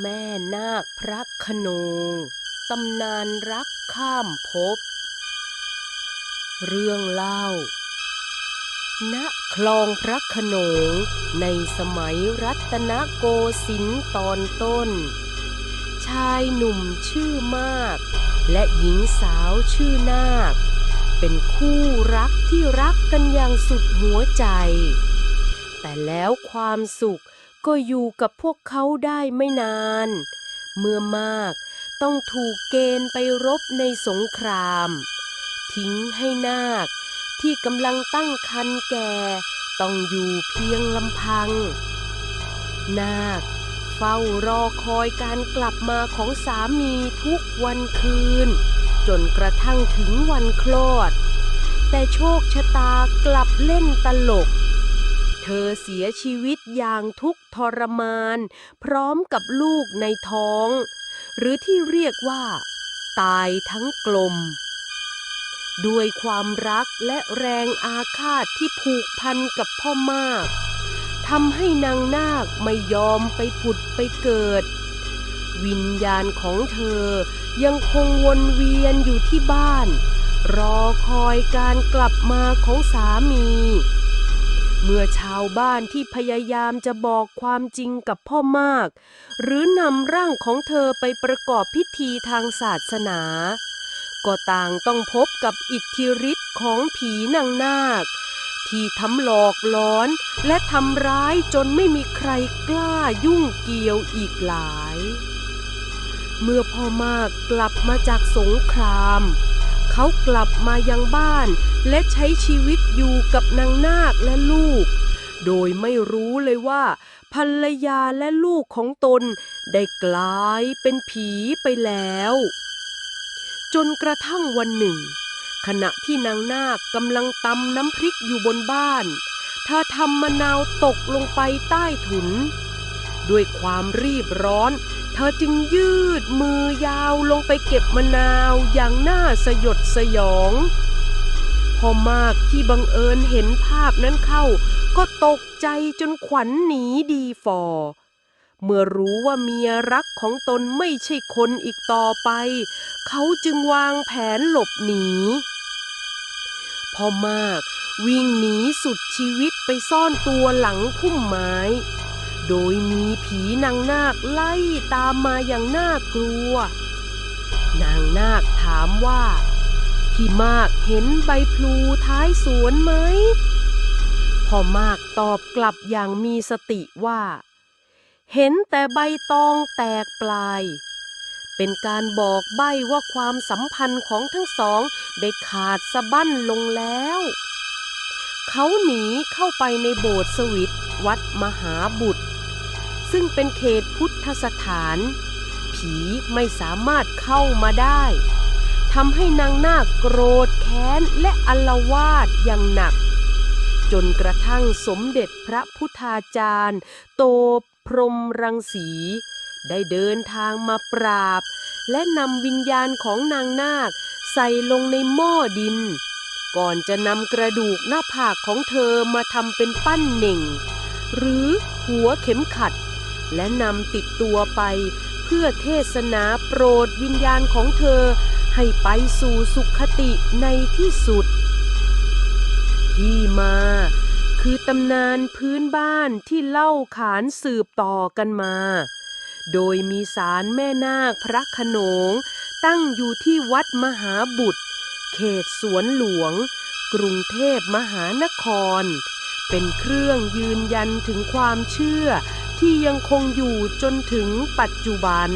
แม่นาคพระขนงตำนานรักข้ามภพ เรื่องเล่า ณ คลองพระขนงในสมัยรัตนโกสินทร์ตอนต้น ชายหนุ่มชื่อมาก และหญิงสาวชื่อนาค เป็นคู่รักที่รักกันอย่างสุดหัวใจ แต่แล้วความสุข ก็อยู่กับพวกเขาได้ไม่นาน เมื่อมากต้องถูกเกณฑ์ไปรบในสงคราม ทิ้งให้นาคที่กำลังตั้งครรภ์แก่ ต้องอยู่เพียงลำพัง นาคเฝ้ารอคอยการกลับมาของสามีทุกวันคืน จนกระทั่งถึงวันคลอด แต่โชคชะตากลับเล่นตลก เธอเสียชีวิตอย่างทุกทรมาน พร้อมกับลูกในท้อง หรือที่เรียกว่า ตายทั้งกลม ด้วยความรักและแรงอาฆาตที่ผูกพันกับพ่อมากทำให้นางนาคไม่ยอมไปผุดไปเกิด วิญญาณของเธอยังคงวนเวียนอยู่ที่บ้าน รอคอยการกลับมาของสามี เมื่อชาวบ้านที่พยายามจะบอกความจริงกับพ่อมาก หรือนำร่างของเธอไปประกอบพิธีทางศาสนา ก็ต่างต้องพบกับอิทธิฤทธิ์ของผีนางนาค ที่ทำหลอกหลอนและทำร้ายจนไม่มีใครกล้ายุ่งเกี่ยวอีกหลาย เมื่อพ่อมากกลับมาจากสงคราม เขากลับมายังบ้าน และใช้ชีวิตอยู่กับนางนาคและลูก โดยไม่รู้เลยว่า ภรรยาและลูกของตน ได้กลายเป็นผีไปแล้ว จนกระทั่งวันหนึ่ง ขณะที่นางนาคกำลังตำน้ำพริกอยู่บนบ้านเธอทำมะนาวตกลงไปใต้ถุน ด้วยความรีบร้อน เธอจึงยืดมือยาวลงไปเก็บมะนาวอย่างน่าสยดสยอง พอมากที่บังเอิญเห็นภาพนั้นเข้า ก็ตกใจจนขวัญหนีดีฟอ เมื่อรู้ว่าเมียรักของตนไม่ใช่คนอีกต่อไป เขาจึงวางแผนหลบหนี พอมากวิ่งหนีสุดชีวิตไปซ่อนตัวหลังพุ่มไม้ โดยมีผีนางนาคไล่ตามมาอย่างน่ากลัว นางนาคถามว่าพี่มากเห็นใบพลูท้ายสวนไหมพ่อมากตอบกลับอย่างมีสติว่า เห็นแต่ใบตองแตกปลาย เป็นการบอกใบ้ว่าความสัมพันธ์ของทั้งสอง ได้ขาดสะบั้นลงแล้ว เขาหนีเข้าไปในโบสถ์สวิตวัดมหาบุตร ซึ่งเป็นเขตพุทธสถาน ผีไม่สามารถเข้ามาได้ทำให้นางนาคโกรธแค้นและอลวาดอย่างหนัก จนกระทั่งสมเด็จพระพุทธาจารย์ โตพรหมรังสี ได้เดินทางมาปราบ และนำวิญญาณของนางนาคใส่ลงในหม้อดิน ก่อนจะนำกระดูกหน้าผากของเธอมาทำเป็นปั้นเหน่ง หรือหัวเข็มขัด และนำติดตัวไป เพื่อเทศนาโปรดวิญญาณของเธอ ให้ไปสู่สุขติในที่สุด ที่มาคือตำนานพื้นบ้านที่เล่าขานสืบต่อกันมา โดยมีศาลแม่นาคพระขนง ตั้งอยู่ที่วัดมหาบุตร เขตสวนหลวง กรุงเทพมหานคร เป็นเครื่องยืนยันถึงความเชื่อ ที่ยังคงอยู่จนถึงปัจจุบัน